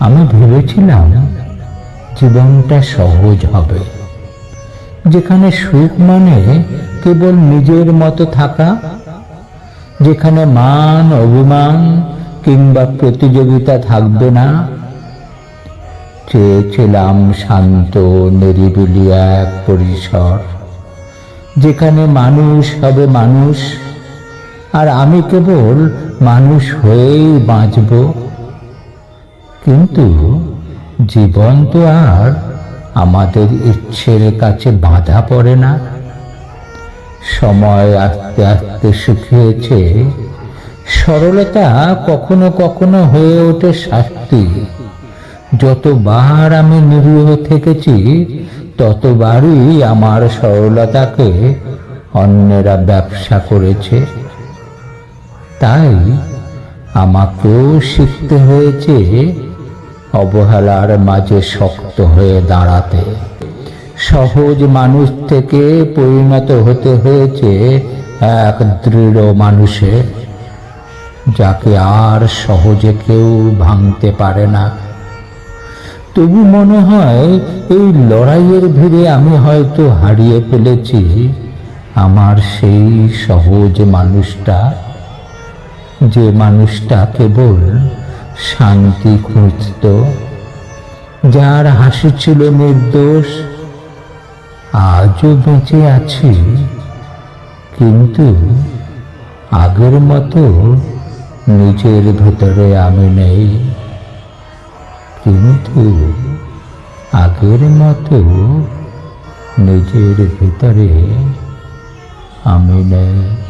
আমি ভেবেছিলাম জীবনটা সহজ হবে। যেখানে সুখ মানে কেবল নিজের মতো থাকা, যেখানে মান অভিমান কিংবা প্রতিযোগিতা থাকবে না, চেয়েছিলাম শান্ত, নিরিবিলি এক পরিসর, যেখানে মানুষ হবে মানুষ, আর আমি কেবল মানুষ হয়েই বাঁচব। কিন্তু জীবন তো আর আমাদের ইচ্ছের কাছে বাধা পড়ে না। সময় আস্তে আস্তে শুকিয়েছে। সরলতা কখনো কখনো হয়ে ওঠে শাস্তি। যতবার আমি নিরীহ থেকেছি, ততবারই আমার সরলতাকে অন্যেরা ব্যবসা করেছে। তাই আমাকেও শিখতে হয়েছে অবহেলার মাঝে শক্ত হয়ে দাঁড়াতে। সহজ মানুষ থেকে পরিণত হতে হয়েছে এক দৃঢ় মানুষে, যাকে আর সহজে কেউ ভাঙতে পারে না। তবু মনে হয়, এই লড়াইয়ের ভিড়ে আমি হয়তো হারিয়ে ফেলেছি। আমার সেই সহজ মানুষটা, যে মানুষটা কেবল শান্তি খুঁজত। যার হাসি ছিল নির্দোষ, আজও বেঁচে আছি। কিন্তু আগের মতো নিজের ভেতরে আমি নেই। কিন্তু আগের মতো নিজের ভিতরে আমি নেই।